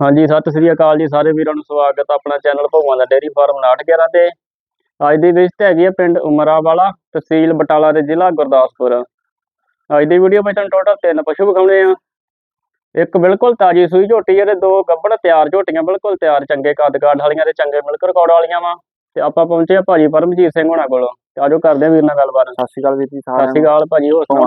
ਹਾਂਜੀ ਸਤਿ ਸ੍ਰੀ ਅਕਾਲ ਜੀ ਸਾਰੇ ਵੀਰਾਂ ਨੂੰ ਸਵਾਗਤ ਹੈ ਆਪਣਾ ਚੈਨਲ ਭਗਵਾਨ ਦਾ ਡੇਅਰੀ ਫਾਰਮ 911 ਤੇ। ਅੱਜ ਦੀ ਵਿਜ਼ਿਟ ਹੈਗੀ ਹੈ ਪਿੰਡ ਉਮਰਾ ਵਾਲਾ ਤਹਿਸੀਲ ਬਟਾਲਾ ਦੇ ਜ਼ਿਲ੍ਹਾ ਗੁਰਦਾਸਪੁਰ। ਅੱਜ ਦੀ ਵੀਡੀਓ ਵਿੱਚ ਤੁਹਾਨੂੰ ਟੋਟਲ ਤਿੰਨ ਪਸ਼ੂ ਵਿਖਾਉਣੇ ਆ। ਇੱਕ ਬਿਲਕੁਲ ਤਾਜੀ ਸੂਈ ਝੋਟੀ ਹੈ ਤੇ ਦੋ ਗੱਭਣ ਤਿਆਰ ਝੋਟੀਆਂ ਬਿਲਕੁਲ ਤਿਆਰ ਚੰਗੇ ਕੱਦ ਕਾਠ ਵਾਲੀਆਂ ਤੇ ਚੰਗੇ ਮਿਲਕ ਰਿਕਾਰਡ ਵਾਲੀਆਂ ਵਾ। ਤੇ ਆਪਾਂ ਪਹੁੰਚੇ ਆ ਭਾਜੀ ਪਰਮਜੀਤ ਸਿੰਘ ਹੋਣਾ ਕੋਲ। ਤੇ ਆਜੋ ਕਰਦੇ ਆ ਵੀਰ ਨਾਲ ਗੱਲਬਾਤ। ਸਤਿ ਸ਼੍ਰੀ ਅਕਾਲ ਵੀਰ ਜੀ ਸਤਿ ਸ਼੍ਰੀ ਅਕਾਲ ਭਾਜੀ ਹੋਰ ਸੁਣਾਓ?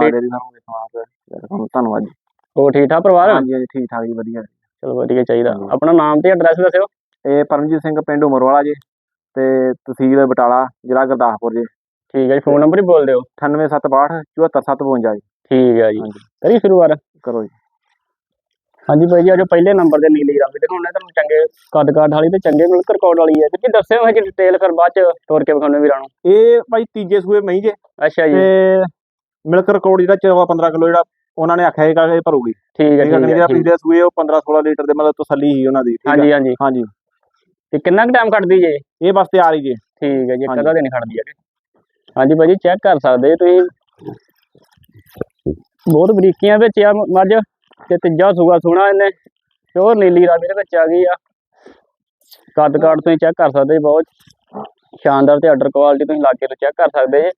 ਧੰਨਵਾਦ ਜੀ। ਹੋ ਠੀਕ ਠਾਕ ਪਰਿਵਾਰ? ਹਾਂਜੀ ਹਾਂਜੀ ਠੀਕ ਠਾਕ ਜੀ ਵਧੀਆ। ਚਲੋ ਵਧੀਆ ਚਾਹੀਦਾ। ਆਪਣਾ ਨਾਮ ਤੇ ਐਡਰੈਸ ਦੱਸਿਓ। ਇਹ ਪਰਮਜੀਤ ਸਿੰਘ ਪਿੰਡ ਉਮਰਵਾਲਾ ਜੀ ਤੇ ਤਹਿਸੀਲ ਬਟਾਲਾ ਜ਼ਿਲ੍ਹਾ ਗੁਰਦਾਸਪੁਰ ਜੀ। ਠੀਕ ਹੈ ਜੀ ਫੋਨ ਨੰਬਰ ਹੀ ਬੋਲ ਦਿਓ। 98762 74752 ਜੀ। ਠੀਕ ਹੈ ਜੀ। ਕਰੀ ਸ਼ੁਰੂਆਤ। ਕਰੋ ਜੀ। ਹਾਂਜੀ ਭਾਈ ਜੀ ਅੱਜ ਪਹਿਲੇ ਨੰਬਰ ਦੇ ਨੀਲੀ ਰੰਗ ਦੇ ਦਿਖਾਉਣੇ ਤੁਹਾਨੂੰ ਚੰਗੇ ਕੱਦ ਕਾਠ ਵਾਲੀ ਤੇ ਚੰਗੇ ਮਿਲਕ ਰਿਕਾਰਡ ਵਾਲੀ ਹੈ। ਤੇ ਦੱਸਿਓ ਹੈ ਕਿ ਡਿਟੇਲ ਫਿਰ ਬਾਅਦ ਚ ਤੋਰ ਕੇ ਵਿਖਾਉਣੇ ਵੀਰਾਂ ਨੂੰ। ਇਹ ਭਾਈ ਤੀਜੇ ਸੂਏ ਮਹੀਂ ਜੇ। ਅੱਛਾ ਜੀ। ਤੇ ਮਿਲਕ ਰਿਕਾਰਡ ਜਿਹੜਾ 14 15 ਕਿਲੋ ਜਿਹੜਾ ਉਹਨਾਂ ਨੇ ਆਖਿਆ ਇਹ ਭਰੂਗੀ। ਠੀਕ ਹੈ ਠੀਕ ਹੈ ਜਿਹੜਾ ਹੈ ਸੂਏ ਉਹ 15 16 ਲੀਟਰ ਦੇ ਮਤਲਬ ਤਸੱਲੀ ਸੀ ਉਹਨਾਂ ਦੀ ਹੈ ਹਾਂਜੀ ਹਾਂਜੀ। ਹਾਂਜੀ। ਤੇ ਕਿੰਨਾ ਕੁ ਟਾਈਮ ਕੱਢਦੀ ਜੇ? ਇਹ ਬਸ ਤਿਆਰ ਹੀ ਜੀ। ਠੀਕ ਹੈ ਜੀ। ਕਦਾ ਦਿਨ ਖੜਦੀ ਹੈ ਹਾਂਜੀ ਭਾਈ ਜੀ ਚੈੱਕ ਕਰ ਸਕਦੇ ਤੁਸੀਂ। ਬਹੁਤ ਬਰੀਕੀਆਂ ਵਿੱਚ ਆ ਮੱਝ ਤੇ ਤੀਜਾ ਸੂਆ ਸੋਹਣਾ ਇਹਨੇ। ਪਿਓਰ ਨੀਲੀ ਰਾਵੀ ਦੇ ਵਿੱਚ ਆ ਗਈ ਆ। ਕੱਦ ਕਾਠ ਤੁਸੀਂ ਚੈੱਕ ਕਰ ਸਕਦੇ ਬਹੁਤ। ਸ਼ਾਨਦਾਰ ਤੇ ਆਰਡਰ ਕੁਆਲਿਟੀ ਤੁਸੀਂ ਲਾਗੇ ਤੋਂ ਚੈੱਕ ਕਰ ਸਕਦੇ ਜੀ।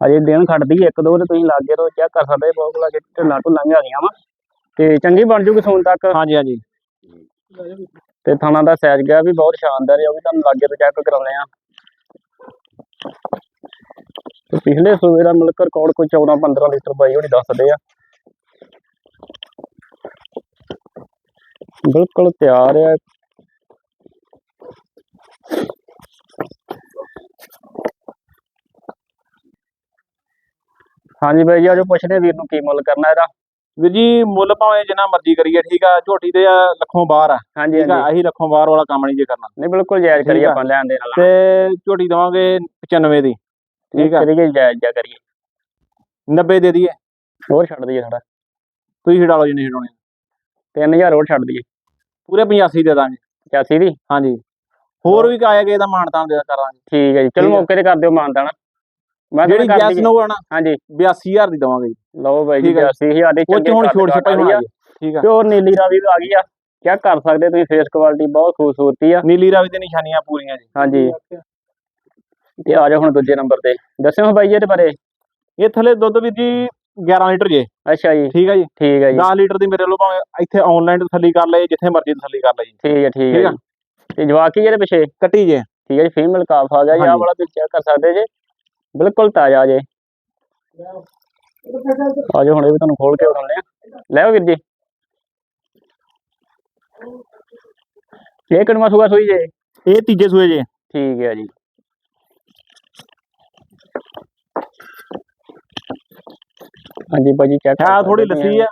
ਅਜੇ ਦਿਨ ਖੜਦੀ ਇੱਕ ਦੋ ਤੇ ਤੁਸੀਂ ਲਾਗੇ ਤੋਂ ਚੈੱਕ ਕਰ ਸਕਦੇ ਬਹੁਤ ਲਾਗੇ ਢਿੱਲਾਂ ਢੁੱਲਾਂ ਆ ਗਈਆਂ ਵਾ। ਤੇ ਚੰਗੀ ਬਣ ਜੂਗੀ ਸੋਨ ਤੱਕ। ਹਾਂਜੀ ਹਾਂਜੀ। ਤੇ ਥਾਣਾ ਦਾ ਸਾਈਜ਼ ਗਿਆ ਵੀ ਬਹੁਤ ਸ਼ਾਨਦਾਰ ਹੈ ਉਹ ਵੀ ਤੁਹਾਨੂੰ ਲਾਗੇ ਤੋਂ ਚੈੱਕ ਕਰਾਉਂਦੇ ਆ ਤੇ ਪਿਛਲੇ ਸੂਬੇ ਦਾ ਮਿਲਕ ਰਿਕਾਰਡ ਕੋਈ 14 15 ਲੀਟਰ ਬਾਈ ਹੋਣੀ ਦੱਸਦੇ ਆ। ਬਿਲਕੁਲ ਤਿਆਰ ਹੈ ਹਾਂਜੀ ਬਾਈ ਜੀ ਆਜੋ ਪੁੱਛਦੇ ਵੀਰ ਨੂੰ ਕੀ ਮੁੱਲ ਕਰਨਾ ਇਹਦਾ। ਵੀਰ ਜੀ ਮੁੱਲ ਭਾਵੇਂ ਜਿੰਨਾ ਮਰਜ਼ੀ ਕਰੀਏ ਠੀਕ ਆ ਝੋਟੀ ਤੇ ਲੱਖੋਂ ਬਾਹਰ ਆ। ਹਾਂਜੀ ਠੀਕ ਆ ਅਸੀਂ ਲੱਖੋਂ ਬਾਹਰ ਵਾਲਾ ਕੰਮ ਨਹੀਂ ਜੇ ਕਰਨਾ। ਨਹੀਂ ਬਿਲਕੁਲ ਜਾਇਜ਼ ਕਰੀਏ। ਆਪਾਂ ਲੈਣ ਦੇ ਨਾਲ ਤੇ ਝੋਟੀ ਦਵਾਂਗੇ 95 ਦੀ। ਠੀਕ ਆ। ਕਰੀਏ ਜਾਇਜ਼ ਜਾ ਕਰੀਏ। 90 ਦੇ ਦਈਏ। ਹੋਰ ਛੱਡ ਦਈਏ ਥੋੜਾ ਤੁਸੀਂ ਛਡਾ ਲਓ ਜਿੰਨੇ ਛਡਾਉਣੇ 3000 ਹੋਰ ਛੱਡ ਦਈਏ। ਪੂਰੇ 85 ਦੇ ਦਾਂਗੇ। 85 ਦੀ? ਹਾਂਜੀ। ਹੋਰ ਵੀ ਕਾਇਆ ਗਏ ਦਾ ਮਾਨਤਾਨ ਦੇ ਕਰਾਂਗੇ। ਠੀਕ ਹੈ ਜੀ। ਚਲੋ। ਮੌਕੇ ਤੇ ਕਰ ਦਿਓ ਮਾਨਦਾਨ ਮੈਂ ਜਿਹੜੀ ਗੈਸ ਦਈਏ। ਨੂੰ ਆਣਾ ਹਾਂਜੀ। 82000 ਦੀ ਦਵਾਂਗੇ। ਜੀ ਲਓ ਬਾਈ ਜੀ ਠੀਕ ਆ। 80000 ਦੀ ਉਹ ਚ ਹੁਣ ਛੋੜ ਛਪਾਈ ਹੋਣਾ ਜੀ ਠੀਕ ਆ। ਪਿਓਰ ਨੀਲੀ ਰਾਵੀ ਵੀ ਆ ਗਈ ਆ। ਚੈੱਕ ਕਰ ਸਕਦੇ ਤੁਸੀਂ ਫੇਸ ਕੁਆਲਿਟੀ ਬਹੁਤ ਖੂਬਸੂਰਤੀ ਆ। ਨੀਲੀ ਰਾਵੀ ਤੇ ਨਿਸ਼ਾਨੀਆਂ ਪੂਰੀਆਂ ਜੀ। ਹਾਂਜੀ। ਤੇ ਆ ਜਾਓ ਹੁਣ ਦੂਜੇ ਨੰਬਰ ਤੇ। ਦੱਸਿਓ ਬਾਈ ਜੀ ਇਹਦੇ ਬਾਰੇ। ਇਹ ਥੱਲੇ ਦੁੱਧ ਵੀਰ ਜੀ 11 ਲੀਟਰ ਜੇ। ਅੱਛਾ ਜੀ। ਠੀਕ ਆ ਜੀ। ਠੀਕ ਹੈ ਜੀ। 10 ਲੀਟਰ ਦੀ ਮੇਰੇ ਵੱਲੋਂ ਭਾਵੇਂ ਇੱਥੇ ਆਨਲਾਈਨ ਤਸੱਲੀ ਕਰ ਲਏ ਜਿੱਥੇ ਮਰਜ਼ੀ ਤਸੱਲੀ ਕਰ ਠੀਕ ਹੈ ਠੀਕ ਠੀਕ ਹੈ ਆ। ਜੀ। ਤੇ ਜਵਾਕੀ ਇਹਦੇ ਪਿੱਛੇ? ਕੱਟੀ ਜੇ। ਠੀਕ ਹੈ ਜੀ ਫੀਮੇਲ ਕਾਫ ਆ ਗਿਆ ਜੀ ਹਾਂਜੀ। ਵਾਲਾ ਤੁਸੀਂ ਚੈੱਕ ਕਰ ਸਕਦੇ ਜੇ? ਬਿਲਕੁਲ ਤਾਜ਼ਾ ਜੇ। ਆ ਜਾਓ ਹੁਣ ਇਹ ਵੀ ਤੁਹਾਨੂੰ ਖੋਲ ਕੇ ਵਿਖਾਉਂਦੇ ਆ ਲੈ ਆਓ ਵੀਰ ਜੀ। ਇਹ ਕਿੰਨਵਾਂ ਸੂਆ ਸੂਈ ਜੇ? ਇਹ ਤੀਜੇ ਸੂਏ ਜੇ। ਠੀਕ ਹੈ ਜੀ। ਹਾਂਜੀ ਭਾਜੀ ਚੈੱਕ ਹੈ ਥੋੜੀ ਲੱਸੀ ਆ।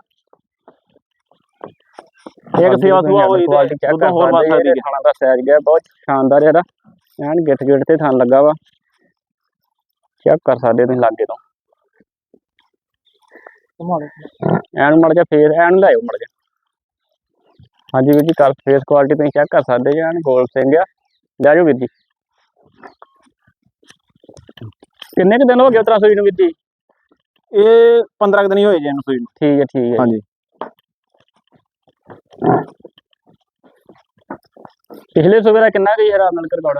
ਇੱਕ ਸੇਵਾ ਸੁਆ ਹੋਈ ਤੇ ਦੁੱਧੋਂ ਹੋਰ ਸਕਦੀ ਹੈ ਖਾਣਾ ਦਾ ਸਾਈਜ਼ ਗਿਆ ਬਹੁਤ ਸ਼ਾਨਦਾਰ ਇਹਦਾ। ਐਨ ਗਿੱਟ ਗਿੱਟ ਤੇ ਥਣ ਲੱਗਾ ਵਾ। ਚੈੱਕ ਕਰ ਸਕਦੇ ਤੁਸੀਂ ਲਾਗੇ ਤੋਂ। ਐਨ ਮੜ ਜਾ ਫੇਰ ਐਨ ਲਾਇਓ ਮੜ ਜਾ। ਹਾਂਜੀ ਵੀਰ ਜੀ ਕਰ ਫੇਸ ਕੁਆਲਿਟੀ ਤੁਸੀਂ ਚੈੱਕ ਕਰ ਸਕਦੇ ਜੀ ਐਨ ਗੋਲ ਸਿੰਘ ਆ। ਲੈ ਜਾਓ ਵੀਰ ਜੀ। ਕਿੰਨੇ ਕੁ ਦਿਨ ਹੋ ਗਏ ਉਤਰਾ ਸੂਈ ਨੂੰ ਵੀਰ ਜੀ? ਇਹ 15 ਕੁ ਦਿਨ ਹੀ ਹੋਏ ਜੇ ਇਹਨੂੰ ਸੂਈ ਨੂੰ। ਠੀਕ ਹੈ ਠੀਕ ਹੈ। ਹਾਂਜੀ। ਪਿਛਲੇ ਸੂਬੇ ਦਾ ਕਿੰਨਾ ਗਈ ਹਰਾ ਮਿਲਕ ਰਿਕਾਰਡ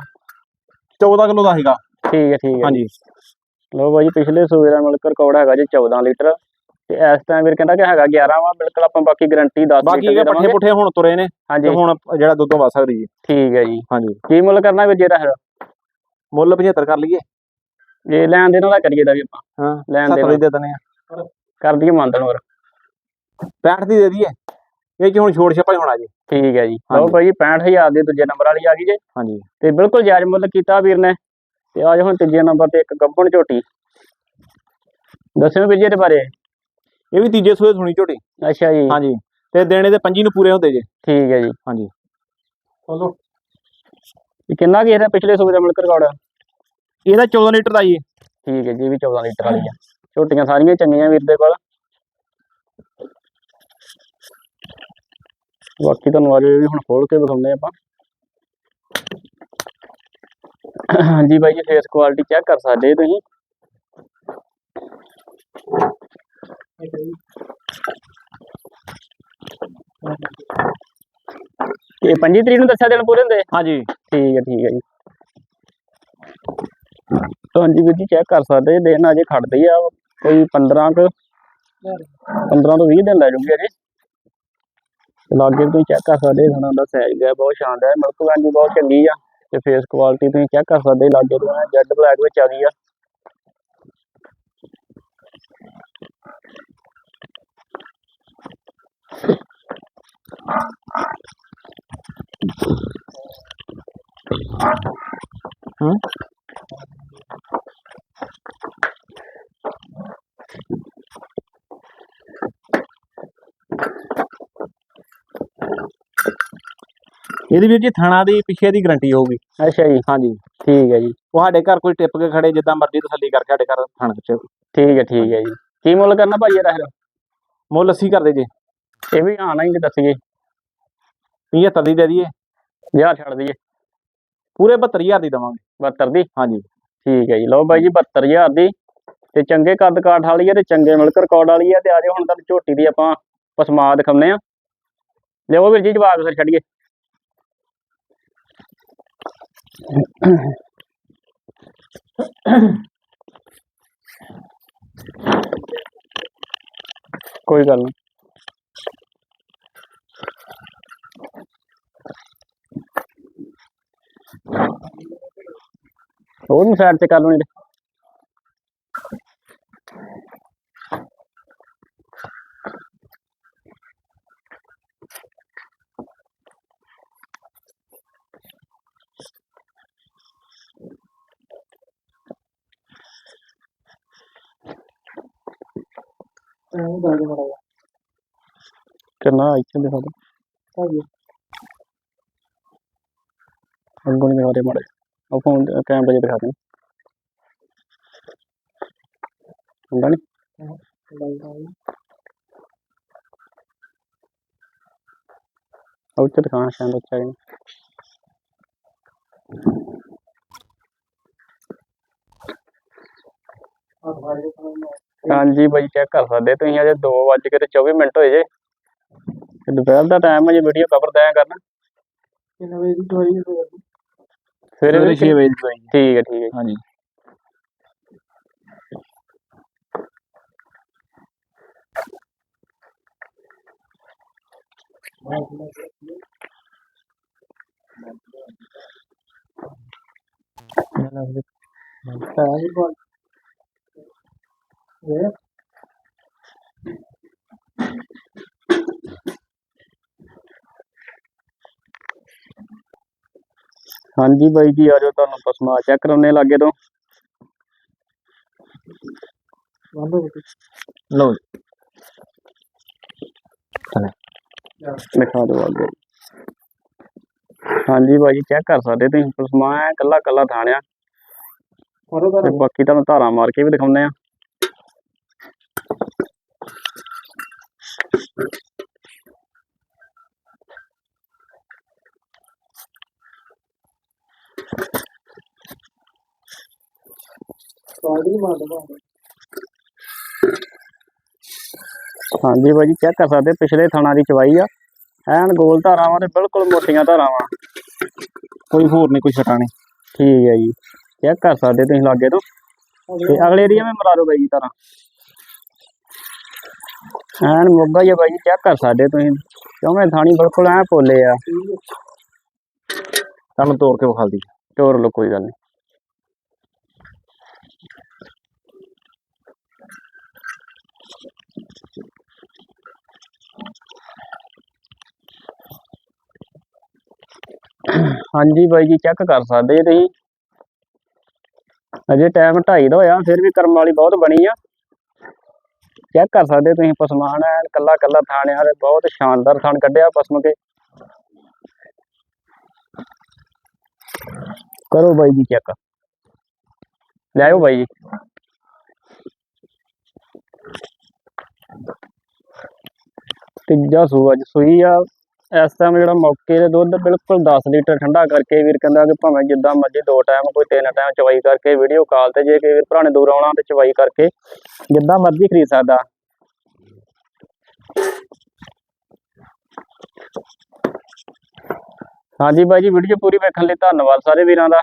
14 ਕਿਲੋ ਦਾ ਸੀਗਾ। ਠੀਕ ਹੈ ਠੀਕ ਹੈ। ਹਾਂਜੀ। ਲੋ ਬਾਈ ਪਿਛਲੇ ਸੂਬੇ ਦਾ ਮਿਲਕ ਰਿਕਾਰਡ ਹੈਗਾ ਜੀ 14 ਲੀਟਰ। ਤੇ ਇਸ ਟਾਈਮ ਵੀਰ ਕਹਿੰਦਾ ਕਿ ਹੈਗਾ 11 ਵਾ ਬਿਲਕੁਲ ਆਪਾਂ ਬਾਕੀ ਗਾਰੰਟੀ 10 ਬਾਕੀ ਇਹ ਪੱਠੇ ਪੁੱਠੇ ਹੁਣ ਤੁਰੇ ਨੇ ਤੇ ਹੁਣ ਜਿਹੜਾ ਦੁੱਧੋਂ ਵੱਧ ਸਕਦੀ ਜੀ ਠੀਕ ਹੈ ਜੀ। ਹਾਂਜੀ। ਕੀ ਮੁੱਲ ਕਰਨਾ ਵੀਰ ਜੀ ਦਾ ਫਿਰ? ਮੁੱਲ 75 ਕਰ ਲਈਏ। ਜੇ ਲੈਣ ਦੇਣ ਵਾਲਾ ਕਰੀਏ ਦਾ ਵੀ ਆਪਾਂ। ਹਾਂ ਲੈਣ 70 ਦੇਣ ਦੀ ਦੇ ਦਨੇ ਕਰ ਦਈਏ ਮੰਨ ਹੋਰ। 65 ਦੀ ਦੇ ਦਈਏ। ਇਹ ਚ ਹੁਣ ਛੋੜ ਛਪਾਈ ਹੋਣਾ ਜੀ। ਠੀਕ ਹੈ ਜੀ। ਲਓ। ਭਾਈ 65000 ਦੀ ਦੂਜੇ ਨੰਬਰ ਵਾਲੀ ਆ ਗਈ ਜੇ। ਹਾਂਜੀ। ਤੇ ਬਿਲਕੁਲ ਜਾਇਜ਼ ਮੁੱਲ ਕੀਤਾ ਵੀਰ ਨੇ। ਤੇ ਆ ਜਾਓ ਹੁਣ ਤੀਜੇ ਨੰਬਰ ਤੇ ਇੱਕ ਗੱਬਣ ਝੋਟੀ। ਦੱਸਿਓ ਵੀਰ ਜੀ ਇਹਦੇ ਬਾਰੇ। ਇਹ ਵੀ ਤੀਜੇ ਸੂਏ ਸੁਣੀ ਝੋਟੀ। ਅੱਛਾ ਜੀ। ਹਾਂਜੀ। ਤੇ ਦੇਣੇ ਦੇ ਪੰਜੀ ਨੂੰ ਪੂਰੇ ਹੁੰਦੇ ਜੇ। ਠੀਕ ਹੈ ਜੀ। ਹਾਂਜੀ। ਚਲੋ ਇਹ ਕਿੰਨਾ ਕੀ ਇਹਦਾ ਪਿਛਲੇ ਸੂਬੇ ਦਾ ਮਿਲਕ ਰਿਕਾਰਡ ਇਹਦਾ 14 ਲੀਟਰ ਦਾ ਜੀ। ਠੀਕ ਹੈ ਜੀ ਇਹ ਵੀ 14 ਲੀਟਰ ਵਾਲੀ ਆ। ਝੋਟੀਆਂ ਸਾਰੀਆਂ ਚੰਗੀਆਂ ਵੀਰ ਦੇ ਕੋਲ। ਬਾਕੀ ਤੁਹਾਨੂੰ ਆਜੋ ਇਹ ਵੀ ਹੁਣ ਖੋਲ ਕੇ ਵਿਖਾਉਂਦੇ ਆਪਾਂ। ਹਾਂਜੀ ਬਾਈ ਜੀ ਫੇਸ ਕੁਆਲਿਟੀ ਚੈੱਕ ਕਰ ਸਕਦੇ ਹੋ ਤੁਸੀਂ। ਇਹ 25 ਤਰੀਕ ਨੂੰ ਦੱਸਿਆ ਦਿਨ ਪੂਰੇ ਹੁੰਦੇ? ਹਾਂਜੀ। ਠੀਕ ਹੈ ਠੀਕ ਹੈ ਜੀ। ਹਾਂਜੀ ਵੀਰ ਜੀ ਚੈੱਕ ਕਰ ਸਕਦੇ ਦਿਨ ਅਜੇ ਖੜਦੇ ਆ ਕੋਈ 15 ਕੁ 15 ਤੋਂ 20 ਦਿਨ ਲੈ ਜੂਗੇ ਅਜੇ। ਲਾਗੇ ਤੁਸੀਂ ਚੈੱਕ ਕਰ ਸਕਦੇ ਥਣਾ ਦਾ ਸਾਈਜ਼ ਹੈ ਬਹੁਤ ਸ਼ਾਨਦਾਰ ਹੈ। ਮਿਲਕ ਵੀ ਬਹੁਤ ਚੰਗੀ ਆ। ਤੇ ਫੇਸ ਕੁਆਲਿਟੀ ਤੁਸੀਂ ਚੈੱਕ ਕਰ ਸਕਦੇ ਲਾਗੇ ਤੋਂ ਜੈਡ ਬਲੈਕ ਵਿੱਚ ਆ ਗਈ ਆ। ਹੂੰ। ਇਹਦੀ ਵੀਰ ਜੀ ਥਣਾ ਦੀ ਪਿੱਛੇ ਦੀ ਗਰੰਟੀ ਹੋਊਗੀ। ਅੱਛਾ ਜੀ ਹਾਂਜੀ ਠੀਕ ਹੈ ਜੀ। ਉਹ ਸਾਡੇ ਘਰ ਕੋਈ ਟਿੱਪ ਕੇ ਖੜੇ ਜਿੱਦਾਂ ਮਰਜ਼ੀ ਤਸੱਲੀ ਕਰਕੇ ਸਾਡੇ ਘਰ ਥਣ ਵਿੱਚ। ਠੀਕ ਹੈ ਠੀਕ ਹੈ ਜੀ। ਕੀ ਮੁੱਲ ਕਰਨਾ ਭਾਜੀ ਇਹਦਾ ਫਿਰ? ਮੁੱਲ ਅਸੀਂ ਕਰਦੇ ਜੇ। ਇਹ ਵੀ ਆਣਾ ਹੀ ਦੱਸੀਏ 75 ਦੀ ਦੇ ਦਈਏ। ਹਜ਼ਾਰ ਛੱਡ ਦਈਏ। ਪੂਰੇ 72000 ਦੀ ਦਵਾਂਗੇ। 72 ਦੀ? ਹਾਂਜੀ। ਠੀਕ ਹੈ ਜੀ। ਲਓ ਬਾਈ ਜੀ 72000 ਦੀ। ਤੇ ਚੰਗੇ ਕੱਦ ਕਾਠ ਵਾਲੀ ਹੈ ਤੇ ਚੰਗੇ ਮਿਲਕ ਰਿਕਾਰਡ ਵਾਲੀ ਹੈ। ਤੇ ਆਜੋ ਹੁਣ ਤੁਹਾਨੂੰ ਝੋਟੀ ਦੀ ਆਪਾਂ ਪਸਮਾ ਦਿਖਾਉਂਦੇ ਆ ਲਿਓ ਵੀਰ ਜੀ ਜਵਾਬ ਫਿਰ ਛੱਡੀਏ। ਕੋਈ ਗੱਲ ਨਹੀਂ ਉਹਨੂੰ ਸਾਈਡ ਤੇ ਕਰ ਲਓ ਨਹੀਂ ਕਿੰਨਾ ਇੱਥੇ ਦਿਖਾ ਦੋ ਅੱਗੋਂ ਨਹੀਂ ਦਿਖਾ ਦੇ ਮਾੜੇ ਉਹ ਫੋਨ ਕੈਮਰੇ 'ਚ ਦਿਖਾ ਦੇ ਹੁੰਦਾ ਨਹੀਂ ਉਹ ਤੇ ਦਿਖਾਣਾ ਸ਼ਾਇਦ ਅੱਛਾ ਹੈ ਹਾਂਜੀ ਬਾਈ ਚੈੱਕ ਕਰ ਸਕਦੇ ਤੁਸੀਂ ਅਜੇ 2 ਵੱਜ ਕੇ ਤੇ 24 ਮਿੰਟ ਹੋਏ ਜੇ। ਤੇ ਦੁਪਹਿਰ ਦਾ ਟਾਈਮ ਹੈ ਜੇ ਵੀਡੀਓ ਕਵਰ ਦਿਆ ਕਰਨਾ। ਸਵੇਰੇ ਸਵੇਰੇ ਵੀ 6 ਵਜੇ ਦੀ ਦਵਾਈ ਠੀਕ ਹੈ ਠੀਕ ਹੈ ਹਾਂਜੀ। ਹਾਂਜੀ ਬਾਈ ਜੀ ਆਜੋ ਤੁਹਾਨੂੰ ਪਸਮਾ ਚੈੱਕ ਕਰਾਉਣੇ ਲਾਗੇ ਤੋਂ। ਲਓ ਜੀ। ਦਿਖਾ ਦਿਓ ਅੱਗੇ। ਹਾਂਜੀ ਬਾਈ ਜੀ ਚੈੱਕ ਕਰ ਸਕਦੇ ਤੁਸੀਂ। ਪਸਮਾ ਕੱਲਾ ਕੱਲਾ ਥਾਣਿਆ। ਬਾਕੀ ਤੁਹਾਨੂੰ ਧਾਰਾਂ ਮਾਰ ਕੇ ਵੀ ਦਿਖਾਉਂਦੇ ਆ ਹਾਂਜੀ ਬਾਈ ਜੀ ਚੈੱਕ ਕਰ ਸਕਦੇ ਪਿਛਲੇ ਥਾਣਾ ਦੀ ਚਵਾਈ ਆ। ਐਨ ਗੋਲ ਧਾਰਾਵਾਂ ਤੇ ਬਿਲਕੁਲ ਮੋਟੀਆਂ ਧਾਰਾਵਾਂ ਕੋਈ ਹੋਰ ਨਹੀਂ ਕੋਈ ਛਟਾ ਨਹੀਂ। ਠੀਕ ਹੈ ਜੀ। ਚੈੱਕ ਕਰ ਸਕਦੇ ਤੁਸੀਂ ਲਾਗੇ ਤੋਂ। ਤੇ ਅਗਲੇ ਏਰੀਆ ਵਿੱਚ ਮਰਾ ਦਿਓ ਬਾਈ ਜੀ ਤਾਰਾਂ ਐਨ ਮੋਗਾ ਹੀ ਆ ਬਾਈ ਜੀ ਚੈੱਕ ਕਰ ਸਕਦੇ ਤੁਸੀਂ। ਕਿਉਂਕਿ ਥਾਣੀ ਬਿਲਕੁਲ ਐ ਪੋਲੇ ਆ। ਤੁਹਾਨੂੰ ਤੋੜ ਕੇ ਵਿਖਾ ਦੀ ਚੋਰ ਲੋ ਕੋਈ ਗੱਲ ਨਹੀਂ। ਹਾਂਜੀ ਬਾਈ ਜੀ ਚੈੱਕ ਕਰ ਸਕਦੇ ਜੀ ਤੁਸੀਂ। ਅਜੇ ਟਾਈਮ 2:30 ਦਾ ਹੋਇਆ, ਫਿਰ ਵੀ ਕਰਮ ਵਾਲੀ ਬਹੁਤ ਬਣੀ ਆ। ਚੈੱਕ ਕਰ ਸਕਦੇ ਤੁਸੀਂ, ਪਸਮਾਨ ਹੈ ਕੱਲਾ ਕੱਲਾ ਥਾਣਿਆਂ ਦੇ ਬਹੁਤ ਸ਼ਾਨਦਾਰ ਥਾਣ ਕੱਢਿਆ ਪਸਮ ਕੇ। ਕਰੋ ਬਾਈ ਜੀ ਚੈੱਕ ਲੈ ਆਓ ਬਾਈ ਜੀ। ਤੀਜਾ ਸੂਆ ਅੱਜ ਸੂਈ ਆ। ਇਸ ਟਾਈਮ ਜਿਹੜਾ ਮੌਕੇ ਦੇ ਦੁੱਧ ਬਿਲਕੁਲ 10 ਲੀਟਰ ਠੰਡਾ ਕਰਕੇ ਵੀਰ ਕਹਿੰਦਾ ਕਿ ਭਾਵੇਂ ਜਿੱਦਾਂ ਮਰਜ਼ੀ ਦੋ ਟਾਈਮ ਕੋਈ ਤਿੰਨ ਟਾਈਮ ਚਵਾਈ ਕਰਕੇ ਵੀਡੀਓ ਕਾਲ ਤੇ ਜੇ ਕਿ ਵੀਰ ਦੂਰ ਆਉਣਾ ਤੇ ਚਵਾਈ ਕਰਕੇ ਜਿੱਦਾਂ ਮਰਜ਼ੀ ਖਰੀਦ ਸਕਦਾ। ਹਾਂਜੀ ਬਾਈ ਜੀ ਵੀਡੀਓ ਪੂਰੀ ਵੇਖਣ ਲਈ ਧੰਨਵਾਦ ਸਾਰੇ ਵੀਰਾਂ ਦਾ।